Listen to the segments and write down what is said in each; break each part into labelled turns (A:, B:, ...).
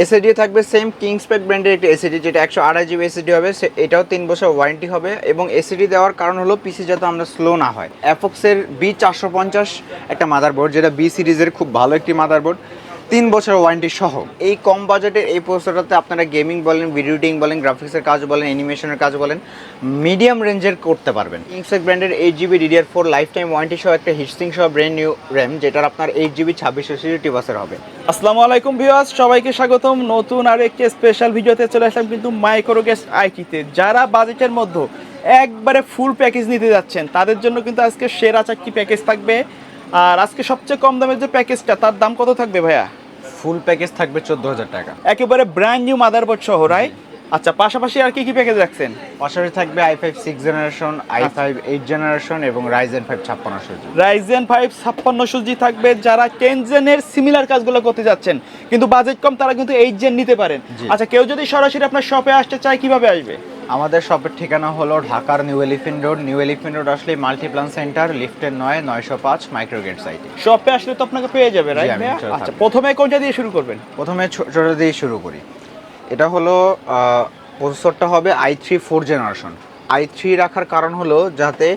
A: এসএডি থাকবে সেম কিংসপেক ব্র্যান্ডের একটি এসএডি যেটা একশো আড়াই জিবি এসএডি হবে এটাও তিন বছর ওয়ারেন্টি হবে, এবং এসএডি দেওয়ার কারণ হলো পিসি যাতে আমরা স্লো না হয়। অ্যাফক্সের বি চারশো পঞ্চাশ একটা মাদারবোর্ড যেটা বি সিরিজের খুব ভালো একটি মাদারবোর্ড তিন বছর ওয়ারেন্টি সহ। এই কম বাজেটের এই প্রসেসরটাতে আপনারা গেমিং বলেন ভিডিও এডিটিং বলেন গ্রাফিক্সের কাজ বলেন অ্যানিমেশনের কাজ বলেন মিডিয়াম রেঞ্জের করতে পারবেন। কিংসেক ব্র্যান্ডের eight GB DDR four lifetime warranty সহ একটা হিটসিং সহ ব্র্যান্ড নিউ র্যাম যেটার আপনার এইট জিবি ছাব্বিশ সিক্সটি বাসের হবে।
B: আসসালামু আলাইকুম ভিউয়ার্স সবাইকে স্বাগতম। নতুন আর একটি স্পেশাল ভিডিওতে চলে আসলাম কিন্তু মাইক্রোগ্যাস আইটিতে যারা বাজেটের মধ্যে একবারে ফুল প্যাকেজ নিতে যাচ্ছেন, তাদের জন্য কিন্তু আজকে সেরা চারটি প্যাকেজ থাকবে। আর আজকে সবচেয়ে কম দামের যে প্যাকেজটা তার দাম কত থাকবে ভাইয়া?
A: ফুল প্যাকেজ থাকবে চোদ্দ হাজার টাকা।
B: একেবারে ব্র্যান্ড নিউ মাদারবোর্ড সহ রাই আচ্ছা পাশাপাশি আর কি কি প্যাকেজ রাখছেন?
A: পাশাপাশি থাকবে i five six generation i five eight generation এবং ছাপ্পান্নশো জি
B: রাইজেন ফাইভ ছাপ্পান্নশো জি থাকবে যারা টেনজেনের সিমিলার কাজগুলো করতে যাচ্ছেন। কিন্তু বাজেট কম তারা কিন্তু এইট জেন নিতে পারেন। আচ্ছা কেউ যদি সরাসরি আপনার শপে আসতে চায় কীভাবে আসবে?
A: আমাদের শপের ঠিকানা হলো ঢাকার new elephant road. New elephant road আসলে মাল্টিপ্লান সেন্টার লিফটের নয় নয়শো পাঁচ মাইক্রোগেট সাইটে।
B: শপে আসলে তো আপনাকে পেয়ে যাবে রাইট আচ্ছা প্রথমে কোনটা দিয়ে শুরু করবেন?
A: প্রথমে ছোট দিয়ে শুরু করি। এটা হলো প্রসেসরটা হবে i three four generation. I three রাখার কারণ হলো যাতে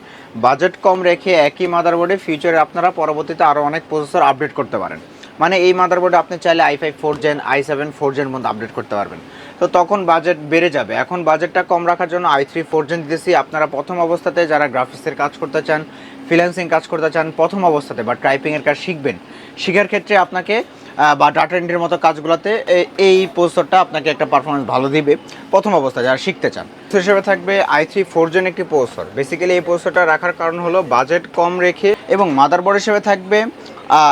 A: বাজেট কম রেখে একই মাদারবোর্ডে ফিউচারে আপনারা পরবর্তীতে আরও অনেক প্রসেসর আপডেট করতে পারেন। মানে এই মাদারবোর্ডে আপনি চাইলে i five four gen i seven four gen মধ্যে আপডেট করতে পারবেন। তো তখন বাজেট বেড়ে যাবে। এখন বাজেটটা কম রাখার জন্য আই থ্রি ফোর জেন দিতেছি। আপনারা প্রথম অবস্থাতে যারা গ্রাফিক্সের কাজ করতে চান ফ্রিল্যান্সিং কাজ করতে চান, প্রথম অবস্থাতে বা টাইপিংয়ের কাজ শিখবেন, শেখার ক্ষেত্রে আপনাকে বা ডাটা এন্ট্রির মতো কাজগুলোতে এই প্রসেসরটা আপনাকে একটা পারফরমেন্স ভালো দিবে প্রথম অবস্থায় যারা শিখতে চান। তো হিসেবে থাকবে আই থ্রি ফোর জেন একটি প্রসেসর বেসিক্যালি এই প্রসেসরটা রাখার কারণ হলো বাজেট কম রেখে এবং মাদারবোর্ড হিসেবে থাকবে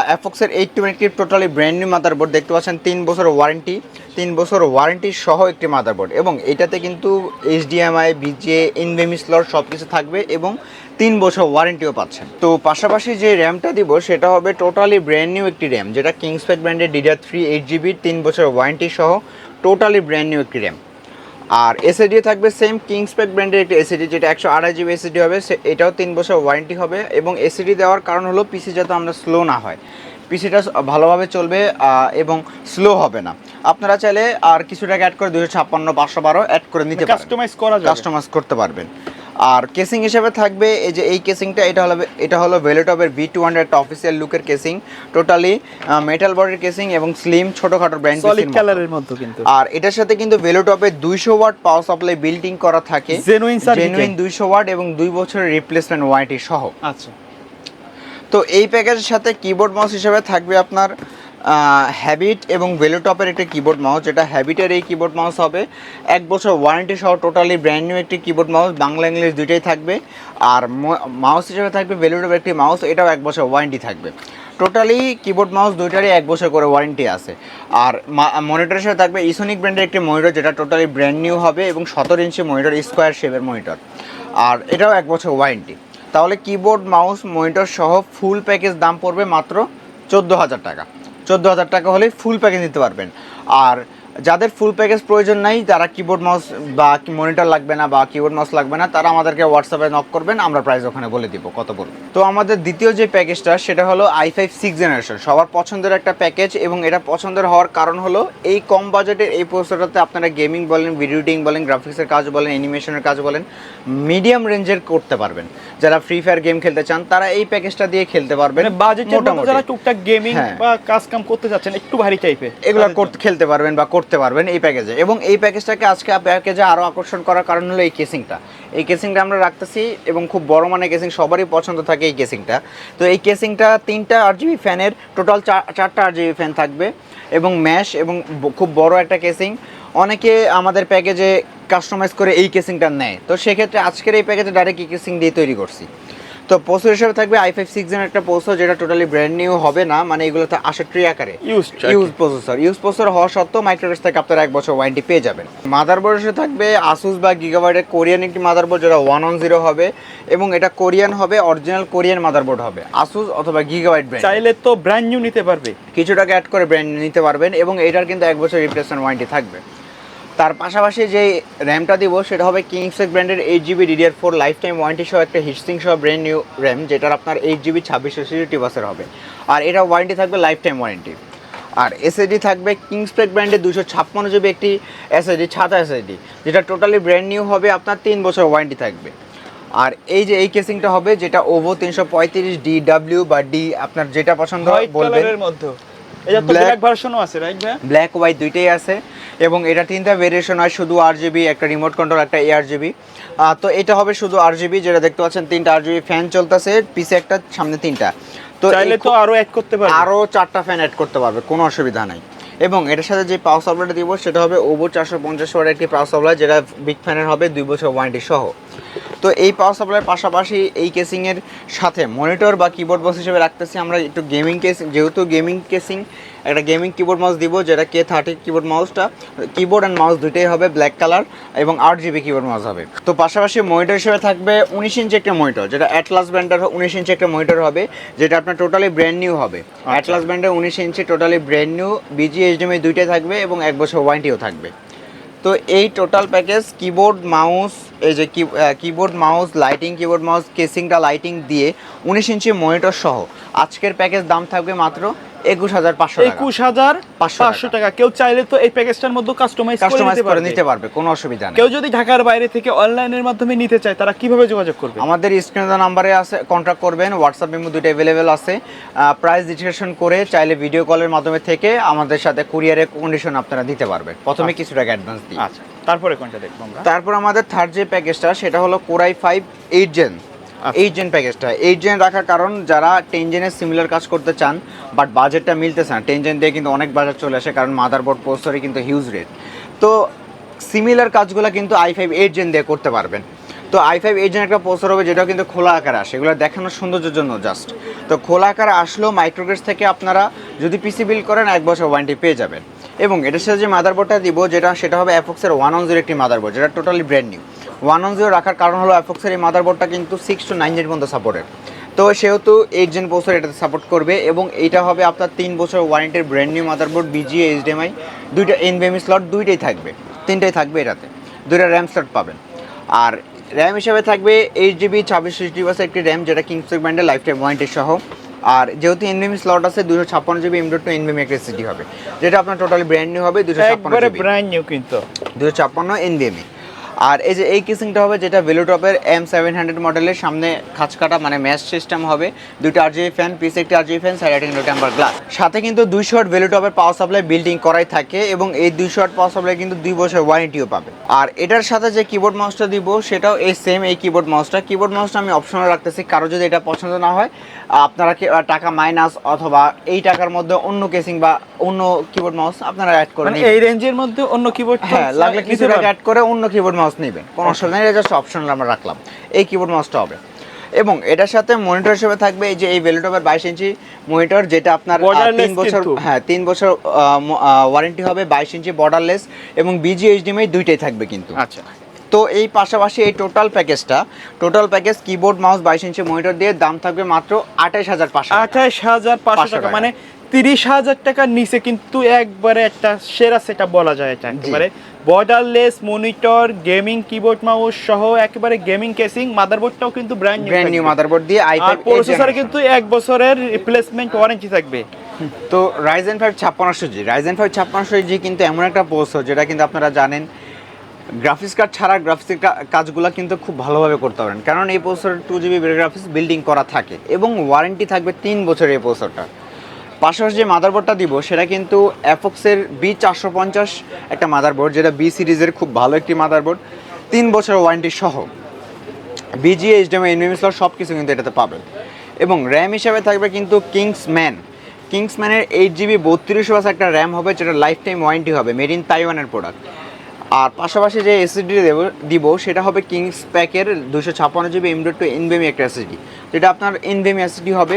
A: অ্যাফক্সের eight twenty totally brand new motherboard দেখতে পাচ্ছেন, তিন বছর ওয়ারেন্টি তিন বছর ওয়ারেন্টি সহ একটি মাদারবোর্ড এবং এটাতে কিন্তু এইচডিএমআই বিজে ইনভেমি স্লট সব কিছু থাকবে এবং তিন বছর ওয়ারেন্টিও পাচ্ছেন। তো পাশাপাশি যে র্যামটা দিব, সেটা হবে টোটালি ব্র্যান্ড নিউ একটি র্যাম যেটা কিংসপ্যাক ব্র্যান্ডের ডিডিআর থ্রি এইট জিবি তিন বছর ওয়ারেন্টি সহ টোটালি ব্র্যান্ড নিউ একটি র্যাম আর এসএডি থাকবে সেম কিংসপ্যাক ব্র্যান্ডের একটি এসএডি যেটা একশো আড়াই জিবি এসএডি হবে সে- এটাও তিন বছর ওয়ারেন্টি হবে এবং এসএডি দেওয়ার কারণ হলো পিসি যাতে আমরা স্লো না হয়। পিসিটা ভালোভাবে চলবে এবং স্লো হবে না। আপনারা চাইলে আর কিছু টাকা অ্যাড করে দুশো ছাপ্পান্ন পাঁচশো বারো অ্যাড করে নিতে
B: কাস্টমাইজ করা যাবে।
A: কাস্টমাইজ করতে পারবেন। আর কেসিং হিসেবে থাকবে এই যে এই কেসিংটা এটা হলো এটা হলো ভেলোটপের ভি টু হান্ড্রেড অফিসিয়াল লুকের কেসিং টোটালি মেটাল বডির কেসিং এবং স্লিম ছোটোখাটো ব্র্যান্ড
B: সলিড কালারের মধ্যে কিন্তু।
A: আর এটার সাথে কিন্তু ভেলোটপের দুইশো ওয়াট পাওয়ার সাপ্লাই বিল্ডিং করা থাকে। জেনুইন দুইশো ওয়াট এবং দুই বছরের রিপ্লেসমেন্ট ওয়ারেন্টি সহ।
B: আচ্ছা।
A: তো এই প্যাকেজের সাথে কিবোর্ড মাউস হিসেবে থাকবে আপনার হ্যাবিট এবং ভেলোটপের একটি কিবোর্ড মাউস যেটা হ্যাবিটের এই কিবোর্ড মাউস হবে। এক বছর ওয়ারেন্টি সহ টোটালি ব্র্যান্ড নিউ একটি কিবোর্ড মাউস বাংলা, ইংলিশ দুইটাই থাকবে। আর মাউস হিসেবে থাকবে ভেলোটপের একটি মাউস এটাও এক বছর ওয়ারেন্টি থাকবে। টোটালি কিবোর্ড মাউস দুইটারই এক বছর করে ওয়ারেন্টি আছে। আর মনিটরের সাথে থাকবে ইসোনিক ব্র্যান্ডের একটি মনিটর যেটা টোটালি ব্র্যান্ড নিউ হবে এবং সতেরো ইঞ্চি মনিটর স্কোয়ার শেপের মনিটর আর এটাও এক বছর ওয়ারেন্টি তাহলে কিবোর্ড মাউস মনিটর সহ ফুল প্যাকেজ দাম পড়বে মাত্র চোদ্দ হাজার টাকা। চোদ্দ হাজার টাকা হলে ফুল প্যাকেজ নিতে পারবেন। আর যাদের ফুল প্যাকেজ প্রয়োজন নাই যারা কিবোর্ড মাউস বা মনিটর লাগবে না বা কিবোর্ড মাউস লাগবে না তারা আমাদেরকে হোয়াটসঅ্যাপে নক করবেন আমরা প্রাইস ওখানে বলে দিব কত বলব তো আমাদের দ্বিতীয় যে প্যাকেজটা সেটা হলো আই ফাইভ সিক্স জেনারেশন সবার পছন্দের একটা প্যাকেজ এবং এটা পছন্দের হওয়ার কারণ হলো এই কম বাজেটের এই প্রসেসরটাতে আপনারা গেমিং বলেন ভিডিও এডিটিং বলেন গ্রাফিক্সের কাজ বলেন অ্যানিমেশনের কাজ বলেন মিডিয়াম রেঞ্জের করতে পারবেন। যারা ফ্রি ফায়ার গেম খেলতে চান তারা এই প্যাকেজটা দিয়ে খেলতে পারবেন
B: মানে বাজেটের মধ্যে যারা টুকটাক গেমিং
A: হ্যাঁ।
B: বা কাজ কাম করতে যাচ্ছেন একটু ভারী টাইপের
A: এগুলো করতে খেলতে পারবেন বা করতে পারবেন এই প্যাকেজে এবং এই প্যাকেজটাকে আজকে প্যাকেজে আরও আকর্ষণ করার কারণ হলো এই কেসিংটা এই কেসিংটা আমরা রাখতেছি এবং খুব বড় মানের কেসিং সবারই পছন্দ থাকে এই কেসিংটা তো এই কেসিংটা তিনটা আর জিবি ফ্যানের টোটাল চারটা আর জিবি ফ্যান থাকবে এবং ম্যাশ এবং খুব বড় একটা কেসিং অনেকে আমাদের প্যাকেজে কাস্টমাইজ করে এই কেসিংটা নেয়। তো সেক্ষেত্রে আজকের এই প্যাকেজে ডাইরেক্ট এই কেসিং দিয়ে তৈরি করছি। তো পোসো হিসেবে থাকবে আই ফাইভ সিক্স একটা পোসো যেটা টোটালি ব্র্যান্ড নিউ হবে না মানে এগুলোতে আসে ট্রি আকারে। ইউজ প্রসেসর ইউজ প্রসেসর হওয়া সত্ত্বেও মাইক্রোডেস থেকে আপনারা এক বছর ওয়ারেন্টি পেয়ে যাবেন। মাদারবোর্ড হিসেবে থাকবে আসুস বা গিগাবাইটের কোরিয়ান একটি মাদারবোর্ড যেটা ওয়ান অন জিরো হবে এবং এটা কোরিয়ান হবে অরিজিনাল কোরিয়ান মাদারবোর্ড হবে আসুস অথবা গিগাবাইট ব্র্যান্ড
B: চাইলে তো ব্র্যান্ড নিউ নিতে পারবে।
A: কিছু টাকা অ্যাড করে ব্র্যান্ড নিতে পারবেন এবং এটার কিন্তু এক বছর রিপ্লেসমেন্ট ওয়ারেন্টি থাকবে। তার পাশাপাশি যে র্যামটা দিব সেটা হবে কিংসেক ব্র্যান্ডের eight GB DDR four lifetime warranty সহ একটা হিটসিং সহ ব্র্যান্ড নিউ র্যাম যেটার আপনার এইট জিবি ছাব্বিশশো সিক্সটি বাসের হবে। আর এটা ওয়ারেন্টি থাকবে লাইফ টাইম ওয়ারেন্টি আর এসএসডি থাকবে কিংসপেক ব্র্যান্ডের দুশো ছাপ্পান্ন জিবি একটি এসএসডি ছাতা এসএসডি যেটা টোটালি ব্র্যান্ড নিউ হবে আপনার তিন বছর ওয়ারেন্টি থাকবে। আর এই যে এই কেসিংটা হবে যেটা ওভো তিনশো পঁয়ত্রিশ ডি ডাব্লিউ বা ডি আপনার যেটা পছন্দ হয় বলবেন।
B: মধ্যে। এটা তো ব্ল্যাক ভার্সনও আছে রাইট ভাই
A: ব্ল্যাক হোয়াইট দুইটাই আছে এবং এটা তিনটা ভেরিয়েশন হয় শুধু আর জিবি একটা রিমোট কন্ট্রোল একটা এআর জিবি তো এটা হবে শুধু আর জিবি যেটা দেখতে পাচ্ছেন তিনটা আর জিবি ফ্যান চলতেছে পিছে একটা সামনে তিনটা। তো
B: চাইলে তো আরও অ্যাড করতে পারবে।
A: আরও চারটা ফ্যান অ্যাড করতে পারবে কোনো অসুবিধা নাই। এবং এটার সাথে যে পাওয়ার সাপ্লাইটা দিব সেটা হবে ওভো চারশো পঞ্চাশ ওয়াটের একটি পাওয়ার সাপ্লাই যেটা বিগ ফ্যানের হবে দুই বছর ওয়ারেন্টি সহ। তো এই পাওয়ার সাপ্লাইয়ের পাশাপাশি এই কেসিংয়ের সাথে মনিটর বা কিবোর্ড বক্স হিসেবে রাখতেছি আমরা একটু গেমিং কেস যেহেতু গেমিং কেসিং একটা গেমিং কিবোর্ড মাউস দিব যেটা কে থার্টি কিবোর্ড মাউসটা কিবোর্ড অ্যান্ড মাউস দুইটাই হবে ব্ল্যাক কালার এবং আট জিবি কিবোর্ড মাউস হবে। তো পাশাপাশি মনিটর হিসেবে থাকবে উনিশ ইঞ্চি একটা মনিটর যেটা অ্যাটলাস ব্র্যান্ডের উনিশ ইঞ্চি একটা মনিটর হবে যেটা আপনার টোটালি ব্র্যান্ড নিউ হবে। অ্যাটলাস ব্র্যান্ডের উনিশ ইঞ্চি totally brand new VGA HDMI দুইটাই থাকবে এবং এক বছর ওয়ারেন্টিও থাকবে। তো এই টোটাল প্যাকেজ কিবোর্ড মাউস এই যে keyboard mouse lighting keyboard mouse কেসিংটা lighting দিয়ে উনিশ ইঞ্চি মনিটর সহ। আজকের প্যাকেজ দাম থাকবে মাত্র একুশ হাজার পাঁচশো
B: একুশ হাজার
A: 500
B: পাঁচশো টাকা। কেউ চাইলে তো এই প্যাকেজটার মধ্যে কাস্টমাইজ করে
A: কাস্টমাইজ
B: নিতে
A: করে
B: পারবে।
A: নিতে পারবে কোনো অসুবিধা নেই।
B: কেউ যদি ঢাকার বাইরে থেকে অনলাইনের মাধ্যমে নিতে চায় তারা কীভাবে যোগাযোগ করবে?
A: আমাদের স্ক্রিনে নাম্বারে আছে কন্ট্যাক্ট করবেন হোয়াটসঅ্যাপ মেমো দুটো অ্যাভেলেবেল আছে। প্রাইস ডিসকাশন করে চাইলে ভিডিও কলের মাধ্যমে থেকে আমাদের সাথে কুরিয়ারের কন্ডিশন আপনারা দিতে পারবেন প্রথমে কিছু টাকা অ্যাডভান্স দিই
B: আচ্ছা তারপরে কোনটা দেখব আমরা?
A: তারপর আমাদের থার্ড যে প্যাকেজটা সেটা হলো core i five eight gen. Eight gen প্যাকেজটা এইট জেন রাখার কারণ যারা টেন জেনের সিমিলার কাজ করতে চান বাট বাজেটটা মিলতেছে না টেন জেন দিয়ে কিন্তু অনেক বাজার চলে আসে, কারণ মাদারবোর্ড পোস্টরে কিন্তু হিউজ রেট তো সিমিলার কাজগুলো কিন্তু আই ফাইভ এইট জেন দিয়ে করতে পারবেন। তো আই ফাইভ এইট জেন একটা পোস্টার হবে যেটা কিন্তু খোলা আকারে আসে। এগুলো দেখানোর সৌন্দর্যের জন্য জাস্ট তো খোলা আকারে আসলেও মাইক্রোগ্রেস থেকে আপনারা যদি পিসি বিল করেন, এক বছর ওয়ারেন্টি পেয়ে যাবেন। এবং এটার সাথে যে মাদারবোর্ডটা দিব, যেটা, সেটা হবে অ্যাফক্সের ওয়ান অন জিরো একটি মাদারবোর্ড যেটা totally brand new one on zero রাখার কারণ হলো অ্যাফক্সের এই মাদারবোর্ডটা কিন্তু সিক্স টু নাইন জেন পর্যন্ত সাপোর্টেড তো সেহেতু এইট জেন প্রসেসর এটাতে সাপোর্ট করবে এবং এইটা হবে আপনার তিন বছর ওয়ারেন্টির brand new motherboard VGA HDMI দুইটা এনভিএমই স্লট দুইটাই থাকবে তিনটাই থাকবে এটাতে দুইটা র্যাম স্লট পাবেন। আর র্যাম হিসাবে থাকবে এইট জিবি ছাব্বিশ জিবি আছে একটি র্যাম যেটা কিংসেক ব্র্যান্ডের লাইফ টাইম ওয়ারেন্টি সহ। আর যেহেতু এনভিএমি স্লট আছে দুশো ছাপ্পান্ন GB M dot two NVMe একটা সিটি হবে যেটা আপনার টোটালি ব্র্যান্ড নিউ হবে দুশো ছাপ্পান্ন
B: ব্র্যান্ড নিউ কিন্তু।
A: দুশো ছাপ্পান্ন এনভিএমই আর এই যে এই কিসিংটা হবে যেটা ভেলোটপের এম সেভেন হান্ড্রেড মডেলের সামনে খাঁচ কাটা মানে ম্যাচ সিস্টেম হবে। দুইটা আরজিবি ফ্যান পিস একটি RGB fan side lighting temper glass সাথে কিন্তু দুই শট ভেলোটপের পাওয়ার সাপ্লাই বিল্ডিং করাই থাকে এবং এই দুই শট পাওয়ার সাপ্লাই কিন্তু দুই বছর ওয়ারেন্টিও পাবে। আর এটার সাথে যে কিবোর্ড মাউসটা দিব সেটাও এই সেম এই কিবোর্ড মাউসটা কিবোর্ড মাউসটা আমি অপশনাল রাখতেছি কারও যদি এটা পছন্দ না হয় আপনারা টাকা মাইনাস অথবা এই টাকার মধ্যে অন্য কেসিং বা অন্য কিবোর্ড মাউস আপনারা অ্যাড করে
B: মানে এই রেঞ্জের মধ্যে অন্য কিবোর্ড
A: হ্যাঁ লাগলে কিছু অ্যাড করে অন্য কিবোর্ড মাউস নেবেন কোনো অসুবিধা নেই জাস্ট অপশনাল আমরা রাখলাম। এই কিবোর্ড মাউসটা হবে। এবং এটার সাথে মনিটর হিসেবে থাকবে এই যে এই ভেলোটপের বাইশ ইঞ্চি মনিটর যেটা আপনার তিন বছর হ্যাঁ তিন বছর ওয়ারেন্টি হবে বাইশ ইঞ্চি বর্ডারলেস এবং বিজি এইচডিএমআই দুইটাই থাকবে কিন্তু।
B: আচ্ছা।
A: তো এই পাশাপাশি এই টোটাল প্যাকেজটা টোটাল প্যাকেজ কিবোর্ড মাউস বাইশ ইঞ্চি মনিটর দিয়ে দাম থাকবে মাত্র আঠাইশ হাজার পাঁচশো
B: আঠাশ হাজার পাঁচশো
A: 500
B: টাকা
A: টাকা।
B: মানে তিরিশ হাজার টাকার নিচে কিন্তু একবারে একটা সেরা সেটা বলা যায় এটা একেবারে। Borderless monitor gaming keyboard mouse সহ একেবারে গেমিং কেসিং মাদারবোর্ডটাও কিন্তু ব্র্যান্ড
A: ব্র্যান্ড নিউ মাদারবোর্ড দিয়ে আই
B: আর প্রসেসরে কিন্তু এক বছরের রিপ্লেসমেন্ট ওয়ারেন্টি থাকবে।
A: তো রাইজেন ফাইভ ছাপ্পান্নশো জি রাইজেন ফাইভ ছাপ্পান্নশো জি কিন্তু এমন একটা প্রসেসর যেটা কিন্তু আপনারা জানেন গ্রাফিক্স কার্ড ছাড়া গ্রাফিক্সের কাজগুলো কিন্তু খুব ভালোভাবে করতে পারেন। কারণ এই processor two GB graphics building করা থাকে এবং ওয়ারেন্টি থাকবে তিন বছর এই প্রসেসরটা পাশাপাশি যে মাদারবোর্ডটা দিব, সেটা কিন্তু অ্যাফক্সের বি চারশো পঞ্চাশ একটা মাদারবোর্ড যেটা বি সিরিজের খুব ভালো একটি মাদারবোর্ড তিন বছর ওয়ারেন্টি সহ। বিজি এইচডিএমআই এনভিএম স্লট সব কিছু কিন্তু এটাতে পাবেন। এবং র্যাম হিসাবে থাকবে কিন্তু কিংস ম্যান কিংস ম্যানের এইট জিবি বত্রিশ বাস একটা র্যাম হবে, যেটা লাইফ টাইম ওয়ারেন্টি হবে মেড ইন তাইওয়ানের প্রোডাক্ট আর পাশাপাশি যে এসএসডি দেব, দিব, সেটা হবে কিংস প্যাকের দুশো ছাপ্পান্ন GB M dot two NVMe একটা এসএসডি যেটা আপনার এনভিএমি এসএসডি হবে।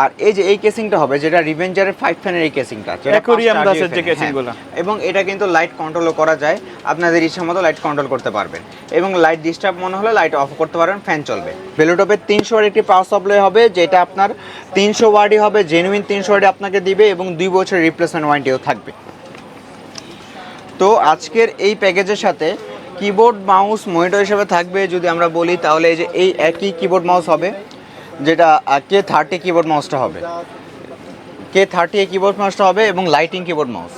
A: আর এই যে এই কেসিংটা হবে যেটা রিভেঞ্জারের ফাইভ ফ্যানের এই কেসিংটা পাঁচটা
B: দাসের যে casing
A: হ্যাঁ। এবং এটা কিন্তু লাইট কন্ট্রোলও করা যায়। আপনাদের ইচ্ছা মতো লাইট কন্ট্রোল করতে পারবেন। এবং লাইট ডিস্টার্ব মনে হলে লাইট অফ করতে পারবেন ফ্যান চলবে। বেলুটপের তিনশো ওয়ার্ড একটি পাওয়ার সাপ্লাই হবে যেটা আপনার তিনশো ওয়ার্ডই হবে জেনুইন তিনশো ওয়ার্ডে আপনাকে দিবে এবং দুই বছর রিপ্লেসমেন্ট ওয়ারেন্টিও থাকবে। তো আজকের এই প্যাকেজের সাথে কিবোর্ড মাউস মনিটর হিসেবে থাকবে। যদি আমরা বলি তাহলে এই যে এই একই কিবোর্ড মাউস হবে। যেটা কে থার্টি কিবোর্ড মাউসটা হবে। কে থার্টি কিবোর্ড মাউসটা হবে এবং লাইটিং কিবোর্ড মাউস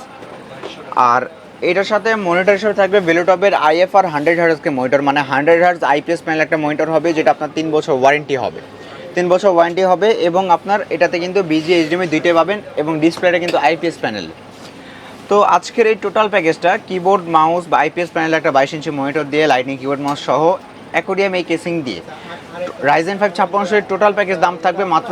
A: আর এটার সাথে মনিটর হিসেবে থাকবে ভেলোটপের আইএফআর হান্ড্রেড হার্জকে মনিটর মানে হান্ড্রেড হার্জ আইপিএস প্যানেল একটা মনিটর হবে, যেটা আপনার তিন বছর ওয়ারেন্টি হবে। তিন বছর ওয়ারেন্টি হবে এবং আপনার এটাতে কিন্তু বিজি এইচডিএমআই দুইটাই পাবেন এবং ডিসপ্লেটা কিন্তু আইপিএস প্যানেল তো আজকের এই টোটাল প্যাকেজটা কিবোর্ড মাউস বা আইপিএস প্যানেল একটা বাইশ ইঞ্চি মনিটর দিয়ে লাইটিং কিবোর্ড মাউস সহ অ্যাকোডিয়াম এই কেসিং দিয়ে। রাইজেন ফাইভ ছাপ্পান্নশো টোটাল প্যাকেজ দাম থাকবে মাত্র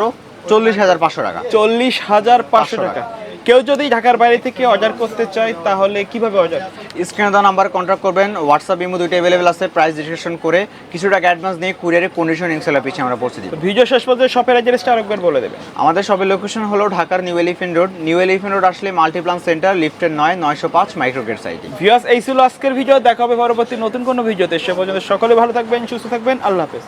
A: চল্লিশ হাজার পাঁচশো টাকা।
B: চল্লিশ হাজার পাঁচশো টাকা। কেউ যদি ঢাকার বাইরে থেকে অর্ডার করতে চায় তাহলে কীভাবে অর্ডার
A: স্ক্রিনে দেওয়া নাম্বার কন্ট্যাক্ট করবেন হোয়াটসঅ্যাপ ইমো দুটো অ্যাভেলেবেল আছে প্রাইস ডিসকাশন করে কিছু টাকা অ্যাডভান্স নিয়ে কুরিয়ারে কন্ডিশন ইনশাল্লাহ পিছিয়ে আমরা পৌঁছে দিব।
B: ভিডিও শেষ পর্যন্ত শপের অ্যাড্রেসটা আরেকবার বলে দেবে
A: আমাদের শপের লোকেশন হলো ঢাকার new elephant road new elephant road আসলে মাল্টিপ্লান সেন্টার লিফটের নয় নয়শো পাঁচ মাইক্রোগেট সাইটে
B: ভিউয়ার্স এই ছিল আজকের ভিডিও দেখা হবে পরবর্তী নতুন কোনো ভিডিওতে সে পর্যন্ত সকলে ভালো থাকবেন সুস্থ থাকবেন। আল্লাহ হাফেজ।